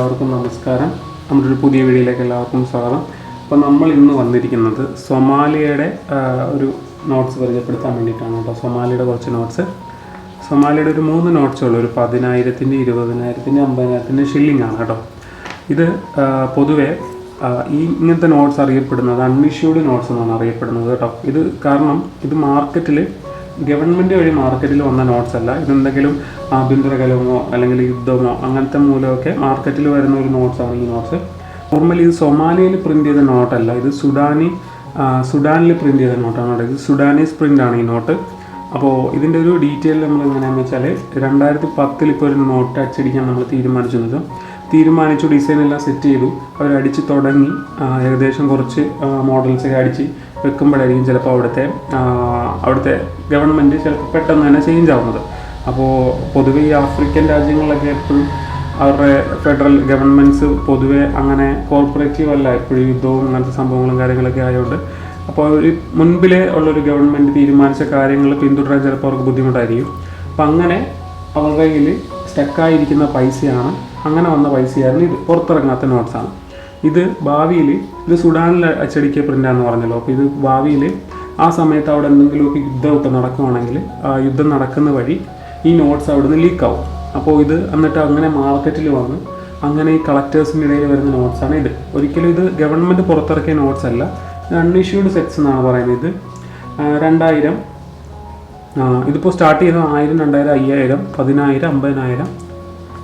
എല്ലാവർക്കും നമസ്കാരം. നമ്മുടെ ഒരു പുതിയ വീഡിയോയിലേക്ക് എല്ലാവർക്കും സ്വാഗതം. അപ്പോൾ നമ്മൾ ഇന്ന് വന്നിരിക്കുന്നത് സൊമാലിയയുടെ ഒരു നോട്ട്സ് പരിചയപ്പെടുത്താൻ വേണ്ടിയിട്ടാണ് കേട്ടോ. സൊമാലിയുടെ കുറച്ച് നോട്ട്സ് സൊമാലിയുടെ ഒരു മൂന്ന് നോട്ട്സേ ഉള്ളൂ. ഒരു പതിനായിരത്തിന്റെ ഇരുപതിനായിരത്തിന്റെ അമ്പതിനായിരത്തിന്റെ ഷില്ലിംഗ് ആണ് കേട്ടോ. ഇത് പൊതുവെ ഈ ഇങ്ങനത്തെ നോട്ട്സ് അറിയപ്പെടുന്നത് അൺഇഷ്യൂഡ് നോട്ട്സ് എന്നാണ് അറിയപ്പെടുന്നത് കേട്ടോ. ഇത് കാരണം ഇത് മാർക്കറ്റിൽ ഗവൺമെന്റ് വഴി മാർക്കറ്റിൽ വന്ന നോട്ട്സ് അല്ല. ഇതെന്തെങ്കിലും ആഭ്യന്തര കലമോ അല്ലെങ്കിൽ യുദ്ധമോ അങ്ങനത്തെ മൂലമൊക്കെ മാർക്കറ്റിൽ വരുന്ന ഒരു നോട്ട്സ് ആണ് ഈ നോട്ട്സ് നോർമലി ഇത് സൊമാലിയയിൽ പ്രിന്റ് ചെയ്ത നോട്ടല്ല ഇത് സുഡാനി സുഡാനിൽ പ്രിന്റ് ചെയ്ത നോട്ടാണ്. ഇത് സുഡാനീസ് പ്രിന്റ് ആണ് ഈ നോട്ട് അപ്പോൾ ഇതിന്റെ ഒരു ഡീറ്റെയിൽ നമ്മൾ എങ്ങനെയാണെന്ന് വെച്ചാൽ രണ്ടായിരത്തി പത്തിൽ ഇപ്പോൾ ഒരു നോട്ട് അച്ചടിക്കാൻ നമ്മൾ തീരുമാനിച്ചത് തീരുമാനിച്ചു ഡിസൈൻ എല്ലാം സെറ്റ് ചെയ്തു. അവർ അടിച്ച് തുടങ്ങി. ഏകദേശം കുറച്ച് മോഡൽസ് ഒക്കെ അടിച്ച് വെക്കുമ്പോഴായിരിക്കും ചിലപ്പോൾ അവിടുത്തെ അവിടുത്തെ ഗവൺമെന്റ് ചിലപ്പോൾ പെട്ടെന്ന് തന്നെ ചേഞ്ച് ആവുന്നത്. അപ്പോൾ പൊതുവേ ഈ ആഫ്രിക്കൻ രാജ്യങ്ങളിലൊക്കെ എപ്പോഴും അവരുടെ ഫെഡറൽ ഗവൺമെന്റ്സ് പൊതുവേ അങ്ങനെ കോർപ്പറേറ്റീവ് അല്ല. എപ്പോഴും യുദ്ധവും അങ്ങനത്തെ സംഭവങ്ങളും കാര്യങ്ങളൊക്കെ ആയതുകൊണ്ട് അപ്പോൾ ഒരു മുൻപിലെ ഉള്ളൊരു ഗവൺമെന്റ് തീരുമാനിച്ച കാര്യങ്ങൾ പിന്തുടരാൻ ചിലപ്പോൾ അവർക്ക് ബുദ്ധിമുട്ടായിരിക്കും. അപ്പം അങ്ങനെ അവരുടെ കയ്യിൽ സ്റ്റക്കായിരിക്കുന്ന പൈസയാണ് അങ്ങനെ വന്ന പൈസയായിരുന്നു ഇത്. പുറത്തിറങ്ങാത്ത നോട്ട്സാണ് ഇത് ഭാവിയിൽ ഇത് സുഡാനിൽ അച്ചടിക്കിയ പ്രിന്റാന്ന് പറഞ്ഞല്ലോ. അപ്പോൾ ഇത് ഭാവിയിൽ ആ സമയത്ത് അവിടെ എന്തെങ്കിലുമൊക്കെ യുദ്ധമൊക്കെ നടക്കുവാണെങ്കിൽ ആ യുദ്ധം നടക്കുന്ന വഴി ഈ നോട്ട്സ് അവിടുന്ന് ലീക്കാവും അപ്പോൾ ഇത് എന്നിട്ട് അങ്ങനെ മാർക്കറ്റിൽ വന്ന് അങ്ങനെ ഈ കളക്ടേഴ്സിന്റെ ഇടയിൽ വരുന്ന നോട്ട്സാണ് ഇത്. ഒരിക്കലും ഇത് ഗവൺമെന്റ് പുറത്തിറക്കിയ നോട്ട്സ് അല്ല. അൺഇഷ്യൂഡ് സെറ്റ്സ് എന്നാണ് പറയുന്നത്. ഇത് രണ്ടായിരം. ഇതിപ്പോൾ സ്റ്റാർട്ട് ചെയ്യുന്നത് ആയിരം രണ്ടായിരം അയ്യായിരം പതിനായിരം അമ്പതിനായിരം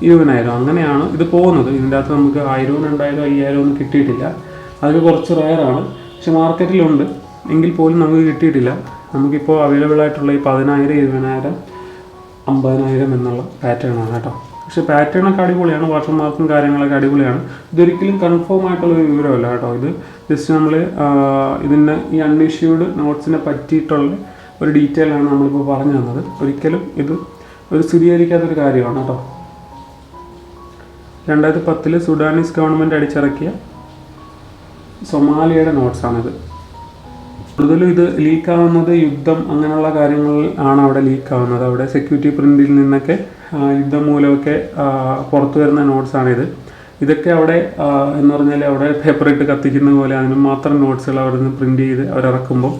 ഇരുപതിനായിരം. അങ്ങനെയാണ് ഇത് പോകുന്നത്. ഇതിന്റെ അകത്ത് നമുക്ക് ആയിരവും രണ്ടായിരം അയ്യായിരം ഒന്നും കിട്ടിയിട്ടില്ല. അതിൽ കുറച്ച് റയറാണ് പക്ഷെ മാർക്കറ്റിലുണ്ട്. എങ്കിൽ പോലും നമുക്ക് കിട്ടിയിട്ടില്ല. നമുക്കിപ്പോൾ അവൈലബിൾ ആയിട്ടുള്ള ഈ പതിനായിരം ഇരുപതിനായിരം അമ്പതിനായിരം എന്നുള്ള പാറ്റേൺ ആണ് കേട്ടോ. പക്ഷെ പാറ്റേൺ ഒക്കെ അടിപൊളിയാണ് വാട്ടർ മാർക്കും കാര്യങ്ങളൊക്കെ അടിപൊളിയാണ്. ഇതൊരിക്കലും കൺഫേം ആയിട്ടുള്ള ഒരു വിവരമല്ല കേട്ടോ ഇത്. ജസ്റ്റ് നമ്മൾ ഇതിന്റെ ഈ അൺഇഷ്യൂഡ് നോട്ട്സിനെ പറ്റിയിട്ടുള്ള ഒരു ഡീറ്റെയിൽ ആണ് നമ്മളിപ്പോൾ പറഞ്ഞു തന്നത്. ഒരിക്കലും ഇത് ഒരു സ്ഥിരീകരിക്കാത്തൊരു കാര്യമാണ് കേട്ടോ. രണ്ടായിരത്തി പത്തിൽ സുഡാനീസ് ഗവൺമെന്റ് അടിച്ചിറക്കിയ സൊമാലിയയുടെ നോട്ട്സാണിത് കൂടുതലും ഇത് ലീക്ക് ആവുന്നത് യുദ്ധം അങ്ങനെയുള്ള കാര്യങ്ങളിൽ ആണ് അവിടെ ലീക്ക് ആവുന്നത് അവിടെ സെക്യൂരിറ്റി പ്രിന്റിൽ നിന്നൊക്കെ യുദ്ധം മൂലമൊക്കെ പുറത്തു വരുന്ന നോട്ട്സാണിത് ഇതൊക്കെ അവിടെ എന്ന് പറഞ്ഞാൽ അവിടെ പേപ്പർ ഇട്ട് കത്തിക്കുന്ന പോലെ അതിന് മാത്രം നോട്ട്സുകൾ അവിടെ നിന്ന് പ്രിന്റ് ചെയ്ത് അവരിറക്കുമ്പോൾ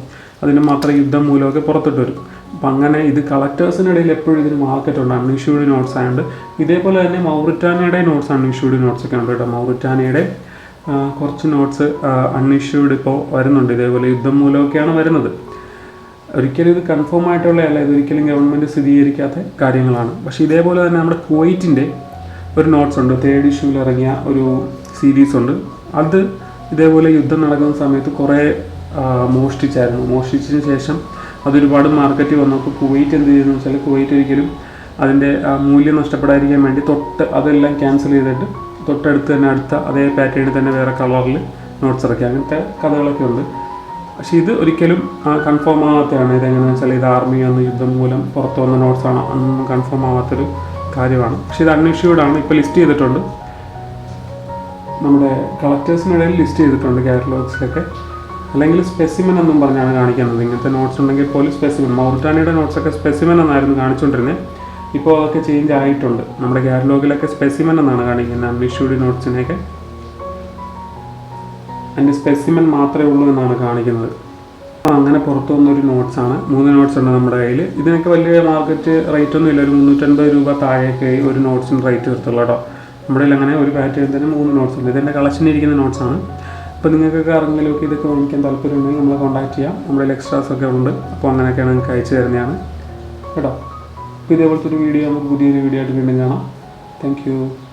അതിന് മാത്രം യുദ്ധം മൂലമൊക്കെ പുറത്തിട്ട് വരും. അപ്പം അങ്ങനെ ഇത് കളക്ടേഴ്സിനിടയിൽ എപ്പോഴും ഇതിന് മാർക്കറ്റ് ഉണ്ട് അൺഇഷ്യൂഡ് നോട്ട്സ് ആയതുകൊണ്ട് ഇതേപോലെ തന്നെ മൗറിറ്റാനയുടെ നോട്ട്സ് അൺഇഷ്യൂഡ് നോട്ട്സ് ഒക്കെ ഉണ്ട് കേട്ടോ. മൗറിറ്റാനിയയുടെ ആ, കുറച്ച് നോട്ട്സ് അൺഇഷ്യൂഡ് ഇപ്പോൾ വരുന്നുണ്ട്. ഇതേപോലെ യുദ്ധം മൂലമൊക്കെയാണ് വരുന്നത്. ഒരിക്കലും ഇത് കൺഫേം ആയിട്ടുള്ള അല്ല ഇതൊരിക്കലും ഗവൺമെന്റ് സ്ഥിരീകരിക്കാത്ത കാര്യങ്ങളാണ്. പക്ഷേ ഇതേപോലെ തന്നെ നമ്മുടെ കുവൈറ്റിന്റെ ഒരു നോട്ട്സ് ഉണ്ട്. തേർഡ് ഇഷ്യൂവിൽ ഇറങ്ങിയ ഒരു സീരീസ് ഉണ്ട്. അത് ഇതേപോലെ യുദ്ധം നടക്കുന്ന സമയത്ത് കുറേ മോഷ്ടിച്ചായിരുന്നു. മോഷ്ടിച്ചതിന് ശേഷം അതൊരുപാട് മാർക്കറ്റിൽ വന്നപ്പോൾ കുവൈറ്റ് എന്ത് ചെയ്തെന്ന് വെച്ചാൽ കുവൈറ്റ് ഒരിക്കലും അതിന്റെ മൂല്യം നഷ്ടപ്പെടാതിരിക്കാൻ വേണ്ടി തൊട്ട് അതെല്ലാം ക്യാൻസൽ ചെയ്തിട്ട് തൊട്ടടുത്ത് തന്നെ അടുത്ത അതേ പാറ്റേണിൽ തന്നെ വേറെ കളറിൽ നോട്ട്സ് ഇറക്കി. അങ്ങനത്തെ കഥകളൊക്കെ ഉണ്ട്. പക്ഷേ ഇത് ഒരിക്കലും കൺഫേം ആവാത്തതാണ്. ഇതെങ്ങനെയാണെന്ന് വെച്ചാൽ ഇത് ആർമി വന്ന് യുദ്ധം മൂലം പുറത്തു വന്ന നോട്ട്സാണ് അന്നും കൺഫേം ആവാത്തൊരു കാര്യമാണ്. പക്ഷേ ഇത് അൺഇഷ്യൂഡ് ആണ്. ഇപ്പോൾ ലിസ്റ്റ് ചെയ്തിട്ടുണ്ട്. നമ്മുടെ കളക്ടേഴ്സിനിടയിൽ ലിസ്റ്റ് ചെയ്തിട്ടുണ്ട് കാറ്റലോഗ്സിലൊക്കെ അല്ലെങ്കിൽ സ്പെസിമൻ എന്നും പറഞ്ഞാണ് കാണിക്കുന്നത്. ഇങ്ങനത്തെ നോട്ട്സ് ഉണ്ടെങ്കിൽ പോലും സ്പെസിമൻ മൗറിറ്റാനിയുടെ നോട്ട്സൊക്കെ സ്പെസിമൻ എന്നായിരുന്നു കാണിച്ചുകൊണ്ടിരുന്നത് ഇപ്പോൾ അതൊക്കെ ചേഞ്ച് ആയിട്ടുണ്ട്. നമ്മുടെ കാറ്റലോഗിലൊക്കെ സ്പെസിമൻ എന്നാണ് കാണിക്കുന്നത്. അൺഇഷ്യൂഡ് നോട്ട്സിനെയൊക്കെ അതിന്റെ സ്പെസിമൻ മാത്രമേ ഉള്ളൂ എന്നാണ് കാണിക്കുന്നത്. അപ്പോൾ അങ്ങനെ പുറത്തു വന്നൊരു നോട്ട്സാണ് മൂന്ന് നോട്ട്സ് ഉണ്ട് നമ്മുടെ കയ്യിൽ ഇതിനൊക്കെ വലിയ മാർക്കറ്റ് റേറ്റ് ഒന്നും ഇല്ല ഒരു മുന്നൂറ്റൻപത് രൂപ താഴെയൊക്കെ ഒരു നോട്ട്സിന് റേറ്റ് വരത്തുള്ളൂ കേട്ടോ. നമ്മുടെ അങ്ങനെ ഒരു പാറ്റേൺ തന്നെ മൂന്ന് നോട്ട്സ് ഉണ്ട്. ഇതെന്റെ കളക്ഷനിൽ ഇരിക്കുന്ന നോട്ട്സാണ് അപ്പോൾ നിങ്ങൾക്കൊക്കെ ആരെങ്കിലുമൊക്കെ ഇതൊക്കെ വാങ്ങിക്കാൻ താല്പര്യം ഉണ്ടെങ്കിൽ നമ്മളെ കോൺടാക്ട് ചെയ്യാം. നമ്മുടെ എക്സ്ട്രാസ് ഒക്കെ ഉണ്ട്. അപ്പോൾ അങ്ങനെയൊക്കെയാണ് നിങ്ങൾക്ക് അയച്ചു തരുന്നതാണ്. കേട്ടോ. ഇതേപോലത്തെ ഒരു വീഡിയോ നമുക്ക് പുതിയൊരു വീഡിയോ ആയിട്ട് വീണ്ടും കാണാം. താങ്ക്